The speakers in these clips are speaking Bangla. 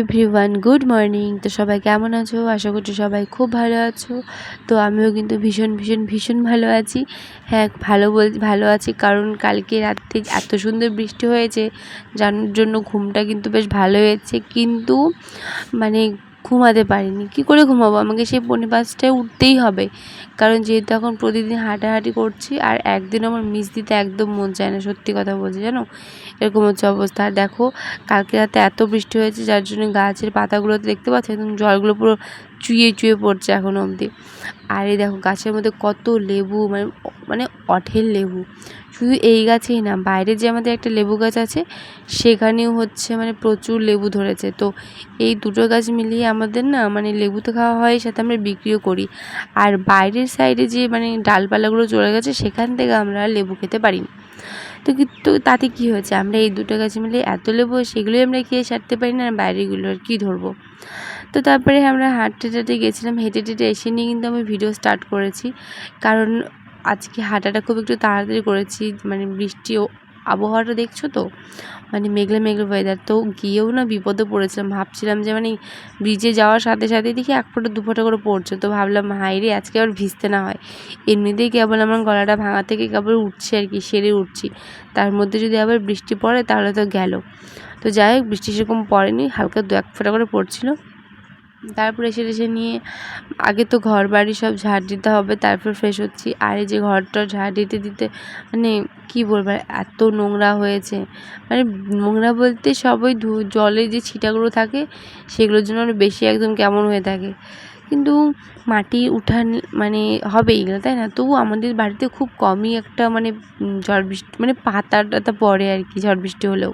এভরিওয়ান গুড মর্নিং তো সবাই কেমন আছো? আশা করছি সবাই খুব ভালো আছো। তো আমিও কিন্তু ভীষণ ভীষণ ভীষণ ভালো আছি। হ্যাঁ ভালো বল, ভালো আছি কারণ কালকে রাত্রে এত সুন্দর বৃষ্টি হয়েছে, যার জন্য ঘুমটা কিন্তু বেশ ভালো হয়েছে। কিন্তু মানে ঘুমাতে পারিনি। কি করে ঘুমাবো? আমাকে সেই পৌনে পাঁচটায় উঠতেই হবে। কারণ যেহেতু এখন প্রতিদিন হাঁটাহাঁটি করছি, আর একদিন আমার মিস দিতে একদম মন চায় না। সত্যি কথা বলছি, জানো? এরকম হচ্ছে অবস্থা। আর দেখো, কালকে রাতে এত বৃষ্টি হয়েছে, যার জন্য গাছের পাতাগুলোতে দেখতে পাচ্ছি? একদম জলগুলো পুরো চুইয়ে চুয়ে পড়ছে এখনও অবধি। আর এই দেখো, গাছের মধ্যে কত লেবু মানে মানে অঠের লেবু। শুধু এই গাছেই না, বাইরে যে আমাদের একটা লেবু গাছ আছে, সেখানেও হচ্ছে মানে প্রচুর লেবু ধরেছে। তো এই দুটো গাছ মিলিয়ে আমাদের না মানে লেবু তো খাওয়া হয় সাথে আমরা বিক্রিও করি। আর বাইরের সাইডে যে মানে ডালপালাগুলো চলে গেছে, সেখান থেকে আমরা লেবু খেতে পারি তো কিন্তু তাতে কী হয়েছে? আমরা এই দুটো গাছ মিলে এত লেবু, সেগুলোই আমরা খেয়ে সারতে পারি না, আর বাইরেগুলো আর কী ধরবো? তো তারপরে আমরা হাঁটতে টাটে গেছিলাম, হেঁটে টেটে এসে নিয়ে কিন্তু আমি ভিডিও স্টার্ট করেছি। কারণ আজকে হাঁটাটা খুব একটু তাড়াতাড়ি করেছি মানে বৃষ্টি আবহাওয়াটা দেখছ তো? মানে মেঘলা মেঘলা ওয়েদার তো গিয়েও না বিপদে পড়েছিলাম। ভাবছিলাম যে মানে ব্রিজে যাওয়ার সাথে সাথে দেখি এক ফোঁটা, দু ফোঁটা করে পড়ছে। তো ভাবলাম হাই রে, আজকে আবার ভিজতে না হয়। এমনিতেই কেবল আমার গলাটা ভাঙা থেকে কেবল উঠছে আর কি, সেরে উঠছি। তার মধ্যে যদি আবার বৃষ্টি পড়ে তাহলে তো গেল। তো যাই হোক, বৃষ্টি সেরকম পড়েনি, হালকা দু এক ফোঁটা করে পড়ছিল। তারপর এসে টেসে নিয়ে, আগে তো ঘর বাড়ি সব ঝাড় দিতে হবে, তারপর ফ্রেশ হচ্ছি। আর এই যে ঘরটা ঝাড় দিতে দিতে মানে কী বলব এত নোংরা হয়েছে। মানে নোংরা বলতে সবই ধু জলে যে ছিটাগুলো থাকে, সেগুলোর জন্য বেশি একদম কেমন হয়ে থাকে। কিন্তু মাটি উঠান মানে হবে এগুলো তাই না? তবু আমাদের বাড়িতে খুব কমই একটা মানে ঝড় বৃষ্টি মানে পাতা টাতা পড়ে আর কি, ঝড় বৃষ্টি হলেও।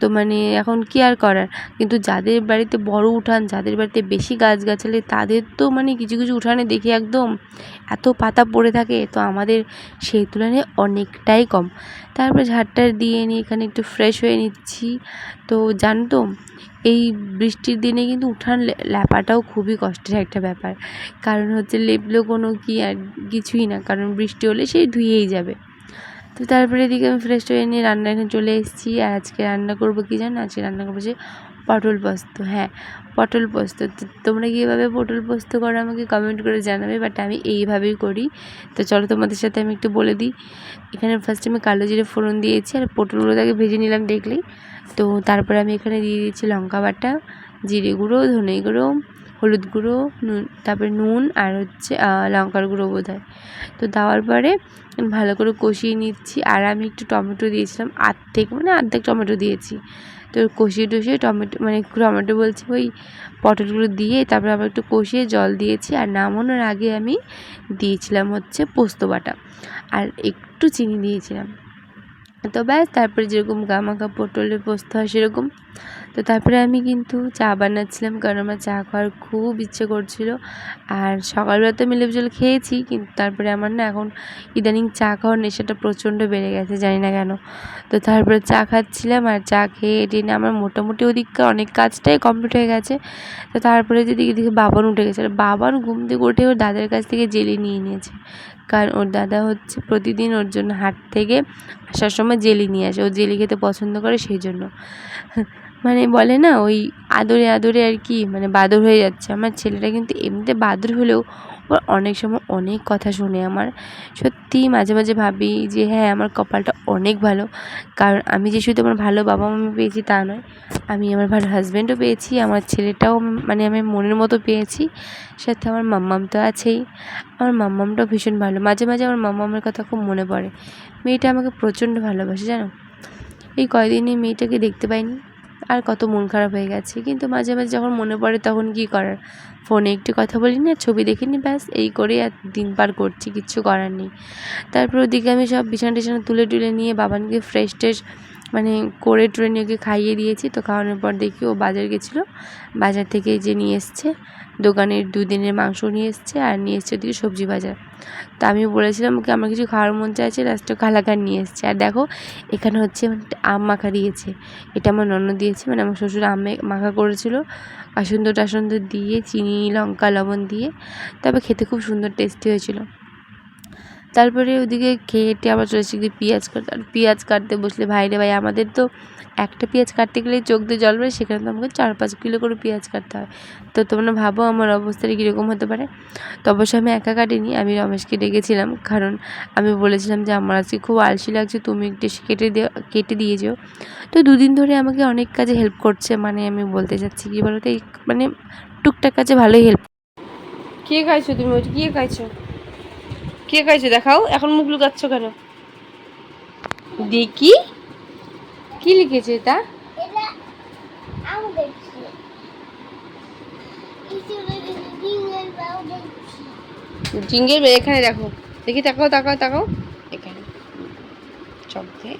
তো মানে এখন কী আর করার? কিন্তু যাদের বাড়িতে বড় উঠান, যাদের বাড়িতে বেশি গাছগাছালি, তাদের তো মানে কিছু কিছু উঠানে দেখি একদম এত পাতা পড়ে থাকে, তো আমাদের সেই তুলনায় অনেকটাই কম। তারপরে ঝাড়টার দিয়ে নিয়ে এখানে একটু ফ্রেশ হয়ে নিচ্ছি। তো জানো তো, এই বৃষ্টির দিনে কিন্তু উঠান ল্যাপাটাও খুবই কষ্টের একটা ব্যাপার। কারণ হচ্ছে লেপলো কোনো কি আর কিছুই না, কারণ বৃষ্টি হলে সেই ধুয়েই যাবে। তো তারপরে এদিকে আমি ফ্রেশ হয়ে নিয়ে রান্না এখানে চলে এসেছি। আর আজকে রান্না করব কী জানো? আজকে রান্না করব যে পটল পোস্ত। হ্যাঁ পটল পোস্ত। তোমরা কীভাবে পটল পোস্ত করো আমাকে কমেন্ট করে জানাবে বাট আমি এইভাবেই করি। তো চলো তোমাদের সাথে আমি একটু বলে দিই। এখানে ফার্স্ট আমি কালো জিরে ফোড়ন দিয়েছি আর পটলগুলো তাকে ভেজে নিলাম দেখলেই। তো তারপরে আমি এখানে দিয়ে দিয়েছি লঙ্কা বাটা, জিরে গুঁড়ো, ধনে গুঁড়ো হলুদ গুঁড়ো, নুন, তারপরে নুন আর হচ্ছে লঙ্কার গুঁড়ো বোধ হয় তো দেওয়ার পরে ভালো করে কষিয়ে নিচ্ছি। আর আমি একটু টমেটো দিয়েছিলাম, আর্ধেক মানে আর্ধেক টমেটো দিয়েছি। তো কষিয়ে টষিয়ে টমেটো মানে টমেটো বলছি ওই পটলগুলো দিয়ে তারপরে আবার একটু কষিয়ে জল দিয়েছি। আর নামানোর আগে আমি দিয়েছিলাম হচ্ছে পোস্ত বাটা। আর একটু চিনি দিয়েছিলাম। তো ব্যাস, তারপরে যেরকম গামাখা পটলের পোস্ত হয় সেরকম তো তারপরে আমি কিন্তু চা বানাচ্ছিলাম কারণ আমার চা খাওয়ার খুব ইচ্ছে করছিল। আর সকালবেলা তো আমি লেবু জল খেয়েছি, কিন্তু তারপরে আমার না এখন ইদানিং চা খাওয়ার নেশাটা প্রচণ্ড বেড়ে গেছে, জানি না কেন। তো তারপরে চা খাচ্ছিলাম আর চা খেয়ে টেনে আমার মোটামুটি ওদিককার অনেক কাজটাই কমপ্লিট হয়ে গেছে। তো তারপরে যদি এদিকে বাবান উঠে গেছে, আর বাবান ঘুম থেকে উঠে ওর দাদার কাছ থেকে জেলি নিয়ে নিয়েছে। কারণ ওর দাদা হচ্ছে প্রতিদিন ওর জন্য হাট থেকে আসার সময় জেলি নিয়ে আসে, ও জেলি খেতে পছন্দ করে সেই জন্য। মানে বলে না, ওই আদরে আদরে আর কি মানে বাদর হয়ে যাচ্ছে। আমার ছেলেটা কিন্তু এমনিতে বাদর হলেও ওর অনেক সময় অনেক কথা শোনে। আমার সত্যিই মাঝে মাঝে ভাবি যে হ্যাঁ আমার কপালটা অনেক ভালো। কারণ আমি যে শুধু আমার ভালো বাবা মামি পেয়েছি তা নয়, আমি আমার ভালো হাজব্যান্ডও পেয়েছি, আমার ছেলেটাও মানে আমি মনের মতো পেয়েছি। সাথে আমার মাম্মাম তো আছেই। আমার মাম্মামটাও ভীষণ ভালো। মাঝে মাঝে আমার মাম্মামের কথা খুব মনে পড়ে। মেয়েটা আমাকে প্রচণ্ড ভালোবাসে, জানো? এই কয়দিন মেয়েটাকে দেখতে পাইনি। আর কত মন খারাপ হয়ে গেছে। কিন্তু মাঝে মাঝে যখন মনে পড়ে তখন কি করার? ফোনে একটু কথা বলি না, ছবি দেখি নি, ব্যাস, এই করে আর দিন পার করছি, কিচ্ছু করার নেই। তারপর ওদিকে আমি সব বিছানা টিছানা তুলে টুলে নিয়ে বাবানকে ফ্রেশ ট্রেশ মানে করে টুরে নিয়ে ওকে খাইয়ে দিয়েছি, তো খাওয়ানোর পর দেখি ও বাজার গেছিল। বাজার থেকে যে নিয়ে এসছে দোকানের দুদিনের মাংস নিয়ে এসছে আর নিয়ে এসছে ওদিকে সবজি বাজার। তো আমি বলেছিলাম ওকে, আমার কিছু খাওয়ার মন চাইছে, লাস্টে কালাকার নিয়ে এসছে। আর দেখো, এখানে হচ্ছে আম মাখা দিয়েছে। এটা আমার ননদ দিয়েছে মানে আমার শ্বশুর আমে মাখা করেছিল। আসন্দ টাসন্দ দিয়ে চিনি, লঙ্কা, লবণ দিয়ে, তবে খেতে খুব সুন্দর, টেস্টি হয়েছিল। তারপরে ওদিকে খেয়েটে আবার চলে এসেছি পেঁয়াজ কাটতে আর পেঁয়াজ কাটতে বসলে, ভাই রে ভাই, আমাদের তো একটা পেঁয়াজ কাটতে গেলেই চোখ দিয়ে জল বেরোয়, সেখানে তো আমাকে চার পাঁচ কিলো করে পেঁয়াজ কাটতে হয়। তো তোমরা ভাবো আমার অবস্থাটা কীরকম হতে পারে। তো অবশ্য আমি একা কাটিনি, আমি রমেশকে ডেকেছিলাম, কারণ আমি বলেছিলাম যে আমার আজকে খুব আলসি লাগছে, তুমি একটু কেটে দিয়ে কেটে দিয়ে যেও। তো দুদিন ধরে আমাকে অনেক কাজে হেল্প করছে মানে আমি বলতে চাচ্ছি কী বলো তো এই মানে টুকটাক কাজে ভালোই হেল্প কে খাইছো তুমি? ওইটা কে খাইছো? কে খাইছো দেখাও? এখন মুখ লুকাচ্ছ কেন? দেখি। কি লিখেছে দেখছি। জিঙ্গের এখানে দেখো। দেখি তাকাও তাকাও তাকাও। এখানে। চক দিয়ে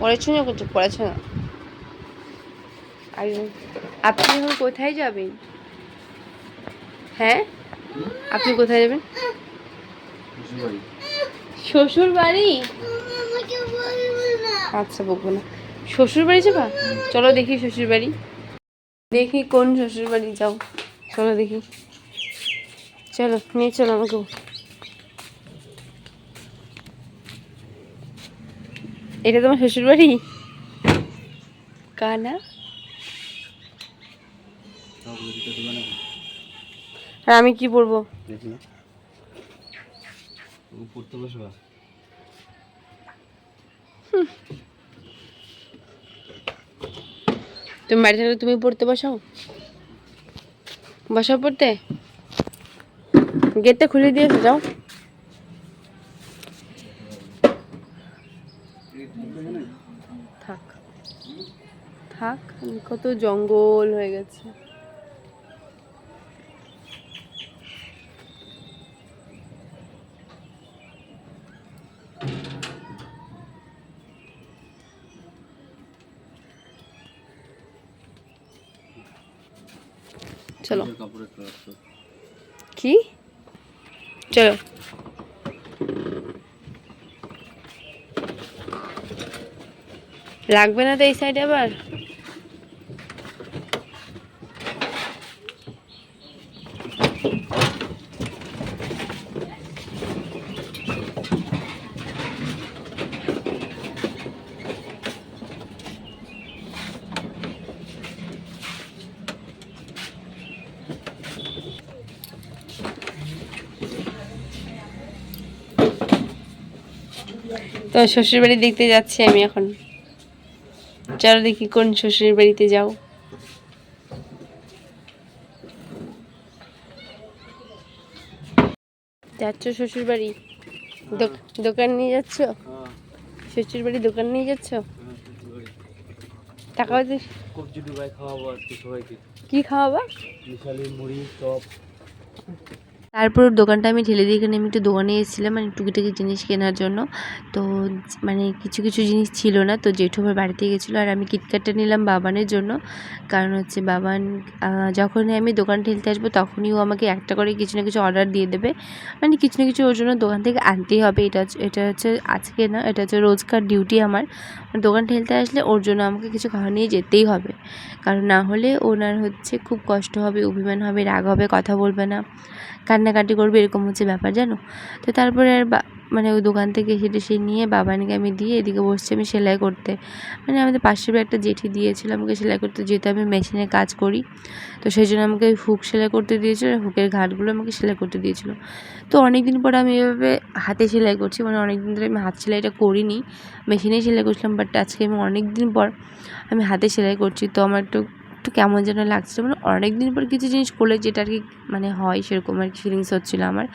না কিছু পড়েছো না। আর আপনি এখন কোথায় যাবেন? হ্যাঁ? আপনি কোথায় যাবেন? শ্বশুর বাড়ি আমাকে আচ্ছা বকবো না। শ্বশুর বাড়ি যাবা? চলো দেখি শ্বশুর বাড়ি দেখি কোন শ্বশুর বাড়ি যাও। চলো দেখি। চলো নিয়ে চলো আমাকেও এটা তোমার শ্বশুর বাড়ি কানা আর আমি কি পরবো পড়তে তুমি বাড়ি থাকলে তুমি পড়তে বসাও? বসাও পড়তে? গেটটা খুলে দিয়েছে, যাও। থাক। থাক কত জঙ্গল হয়ে গেছে। চলো। কি? চলো। লাগবে না তো এই সাইডে আবার? তো শ্বশুর বাড়ি দেখতে যাচ্ছি আমি এখন। চলো দেখি কোন শ্বশুর বাড়িতে যাও। যাচ্ছ শ্বশুর বাড়ি দোকান নিয়ে যাচ্ছ? শ্বশুর বাড়ি দোকান নিয়ে যাচ্ছ? টাকা কবজি ডুবাই খাওয়াবো সবাইকে। কি খাওয়াবা? মিশালি মুড়ি চপ। তারপর দোকানটা আমি ঠেলে দিয়ে এখানে আমি একটু দোকানে এসেছিলাম মানে টুকিটাকি জিনিস কেনার জন্য। তো মানে কিছু কিছু জিনিস ছিল না, তো জেঠু আমার বাড়িতে গেছিল আর আমি কিটক্যাটটা নিলাম বাবানের জন্য। কারণ হচ্ছে বাবান যখনই আমি দোকান ঠেলতে আসব তখনই ও আমাকে একটা করে কিছু না কিছু অর্ডার দিয়ে দেবে। মানে কিছু না কিছু ওর জন্য দোকান থেকে আনতেই হবে, এটা এটা হচ্ছে আজকে না, এটা হচ্ছে রোজকার ডিউটি আমার। দোকান ঠেলতে আসলে ওর জন্য আমাকে কিছু খাওয়া নিয়ে যেতেই হবে। কারণ না হলে ওনার হচ্ছে খুব কষ্ট হবে, অভিমান হবে, রাগ হবে, কথা বলবে না। কান্নাকাটি করবে এরকম হচ্ছে ব্যাপার, জানো? তো তারপরে আর মানে ওই দোকান থেকে সেটা সে নিয়ে বাবানকে আমি দিয়ে এদিকে বসছি আমি সেলাই করতে। মানে আমাদের পাশের একটা জেঠি দিয়েছিল আমাকে সেলাই করতে, যেহেতু আমি মেশিনে কাজ করি। তো সেই জন্য আমাকে হুক সেলাই করতে দিয়েছিল, হুকের ঘাটগুলো আমাকে সেলাই করতে দিয়েছিল। তো অনেক দিন পরে আমি এভাবে হাতে সেলাই করছি মানে অনেক দিন ধরে আমি হাত সেলাইটা করিনি, মেশিনেই সেলাই করছিলাম বাট আজকে আমি অনেক দিন পর আমি হাতে সেলাই করছি। তো আমার একটু একটু কেমন যেন লাগছিল। মানে অনেক দিন পর কিছু জিনিস করলে যেটা আর কি মানে হয় সেরকম আর কি ফিলিংস হচ্ছিল আমার।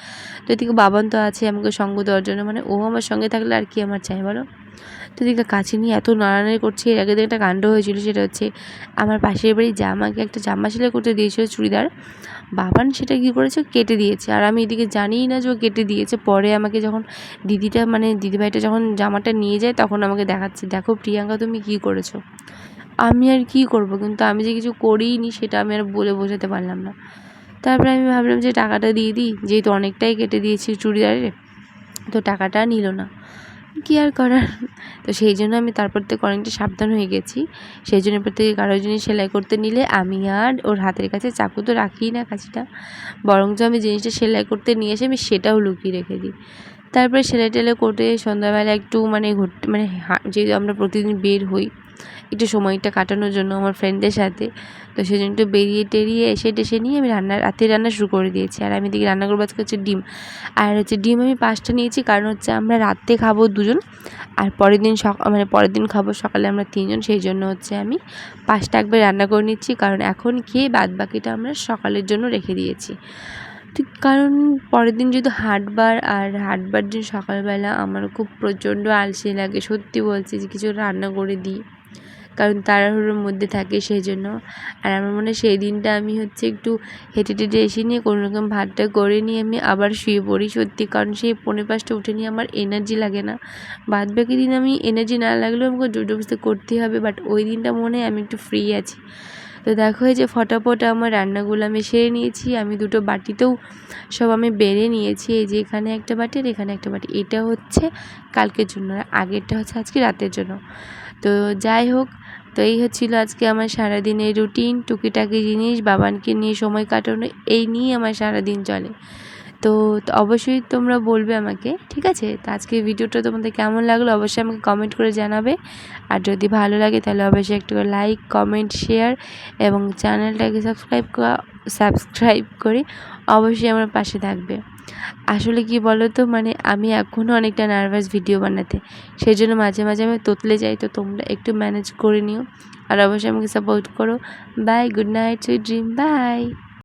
তো এদিকে বাবান তো আছে, আমাকে সঙ্গ দেওয়ার জন্য। মানে ও আমার সঙ্গে থাকলে আর কি আমার চাই বলো? তো এদিকে কাছে নিয়ে এত নাড়ানাড়ি করছে। এর আগে একটা কাণ্ড হয়েছিল, সেটা হচ্ছে আমার পাশের বাড়ি জামাকে একটা জামা সেলাই করতে দিয়েছিল চুড়িদার। বাবান সেটা কী করেছে? কেটে দিয়েছে। আর আমি এদিকে জানিই না যে ও কেটে দিয়েছে। পরে আমাকে যখন দিদিটা মানে দিদিভাইটা যখন জামাটা নিয়ে যায়, তখন আমাকে দেখাচ্ছে, দেখো প্রিয়াঙ্কা, তুমি কী করেছ? আমি আর কী করব? কিন্তু আমি যে কিছু করিইনি সেটা আমি আর বলে বোঝাতে পারলাম না। তারপরে আমি ভাবলাম যে টাকাটা দিয়ে দিই, যেহেতু অনেকটাই কেটে দিয়েছি চুড়িদারের তো টাকাটা নিল না। কী আর করার? তো সেই জন্য আমি তারপর থেকে অনেকটা সাবধান হয়ে গেছি। সেই জন্য এরপর থেকে কারও জিনিস সেলাই করতে নিলে আমি আর ওর হাতের কাছে চাকু তো রাখিই না কাছিটা বরঞ্চ আমি জিনিসটা সেলাই করতে নিয়ে এসে আমি সেটাও লুকিয়ে রেখে দিই। তারপরে সেলাই টেলে করে সন্ধ্যাবেলা একটু মানে ঘুরতে মানে যেহেতু আমরা প্রতিদিন বের হই একটু সময়টা কাটানোর জন্য আমার ফ্রেন্ডদের সাথে। তো সেই জন্য একটু বেরিয়ে টেরিয়ে এসে টেসে নিয়ে আমি রান্না রাতে রান্না শুরু করে দিয়েছি। আর আমি দিকে রান্না করব আজকে হচ্ছে ডিম। আর হচ্ছে ডিম আমি পাঁচটা নিয়েছি কারণ হচ্ছে আমরা রাতে খাব দুজন। আর পরের দিন সক মানে পরের দিন খাব সকালে আমরা তিনজন। সেই জন্য হচ্ছে আমি পাঁচটা একবার রান্না করে নিচ্ছি। কারণ এখন খেয়ে বাদ বাকিটা আমরা সকালের জন্য রেখে দিয়েছি। ঠিক কারণ পরের দিন যদি হাটবার, আর হাটবার দিন সকালবেলা আমার খুব প্রচণ্ড আলসে লাগে। সত্যি বলছি যে কিছু রান্না করে দিই। কারণ তাড়াহুড়োর মধ্যে থাকে সেই জন্য আর আমার মনে হয় সেই দিনটা আমি হচ্ছে একটু হেঁটে টেটে এসে নিয়ে কোনো রকম ভাতটা করে নিয়ে আমি আবার শুয়ে পড়ি সত্যি, কারণ সেই পৌনে পাঁচটা উঠে নিয়ে আমার এনার্জি লাগে না। বাদ বাকি দিন আমি এনার্জি না লাগলেও আমাকে জোরজবস্তি করতেই হবে বাট ওই দিনটা মনে হয় আমি একটু ফ্রি আছি। তো দেখো এই যে ফটাফট আমার রান্নাগুলো আমি সেরে নিয়েছি, আমি দুটো বাটিতেও সব আমি বেড়ে নিয়েছি, এই যে এখানে একটা বাটি আর এখানে একটা বাটি। এটা হচ্ছে কালকের জন্য, আর আগেরটা হচ্ছে আজকে রাতের জন্য। তো যাই হোক, তো এই হচ্ছিল আজকে আমার সারাদিনের রুটিন, টুকিটাকি জিনিস, বাবানকে নিয়ে সময় কাটানো, এই নিয়ে আমার সারাদিন চলে। তো অবশ্যই তোমরা বলবে আমাকে, ঠিক আছে? তো আজকে ভিডিওটা তোমাদের কেমন লাগল অবশ্যই আমাকে কমেন্ট করে জানাবে। আর যদি ভালো লাগে তাহলে অবশ্যই একটু লাইক কমেন্ট শেয়ার এবং চ্যানেলটাকে সাবস্ক্রাইব সাবস্ক্রাইব করে অবশ্যই আমার পাশে থাকবে। আসলে কি বলো তো মানে আমি এখনও অনেকটা নার্ভাস ভিডিও বানাতে। সেই জন্য মাঝে মাঝে আমি তোতলে যাই, তো তোমরা একটু ম্যানেজ করে নিও। আর অবশ্যই আমাকে সাপোর্ট করো। Bye good night sweet dream bye